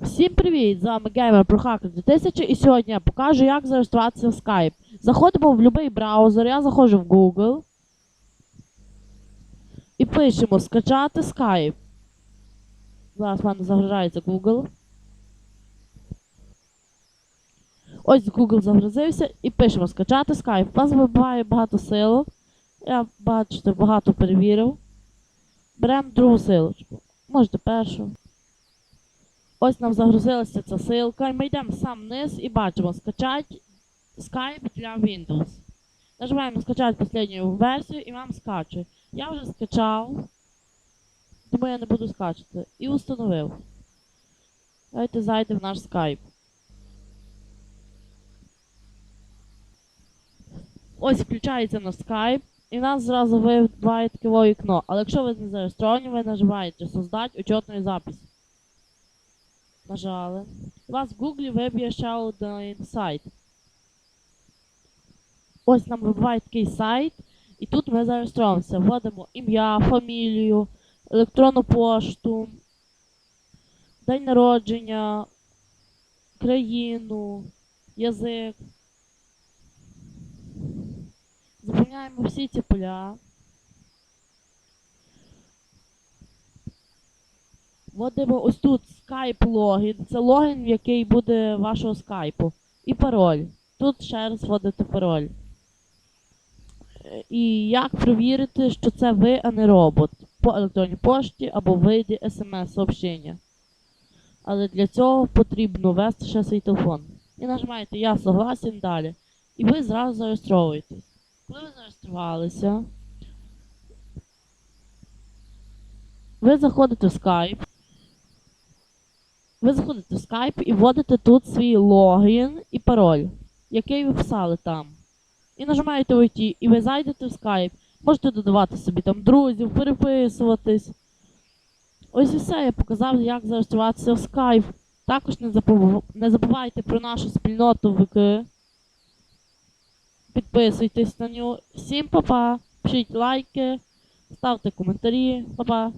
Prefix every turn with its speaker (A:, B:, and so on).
A: Всім привіт! З вами Gamer Pro 2000 і сьогодні я покажу, як зареєструватися в Skype. Заходимо в будь-який браузер, я заходжу в Google. І пишемо скачати Skype. Зараз в мене загружається Google. Ось Google загрузився і пишемо скачати Skype. У вас вибиває багато силок. Я бачите, багато перевірив. Беремо другу силочку. Можете першу. Ось нам загрузилася ця силка, ми йдемо сам вниз і бачимо скачати Skype для Windows. Нажимаємо скачати останню версію і вам скачує. Я вже скачав, тому я не буду скачати. І установив. Давайте зайдемо в наш Skype. Ось включається наш Skype, і в нас зразу вибиває таке вікно. Але якщо ви не зареєстровані, ви нажимаєте создать учетну запись. Нажали. У вас в Гуглі виб'є ще один сайт. Ось нам вибиває такий сайт, і тут ми зареєструємося. Вводимо ім'я, фамілію, електронну пошту, день народження, країну, язик. Заповняємо всі ці поля. Вводимо ось тут Skype логін. Це логін, який буде вашого скайпу. І пароль. Тут ще раз вводите пароль. І як перевірити, що це ви, а не робот? По електронній пошті або виді смс-сообщення. Але для цього потрібно ввести ще свій телефон. І нажимаєте Я согласен далі. І ви зразу зареєстровуєтесь. Коли ви зареєструвалися, ви заходите в Skype. Ви заходите в Skype і вводите тут свій логін і пароль, який ви писали там. І нажимаєте «Войти», і ви зайдете в Skype. Можете додавати собі там друзів, переписуватись. Ось і все, я показав, як зареєструватися в Skype. Також не, не забувайте про нашу спільноту ВК. Підписуйтесь на нього. Всім па-па, пишіть лайки, ставте коментарі, па-па.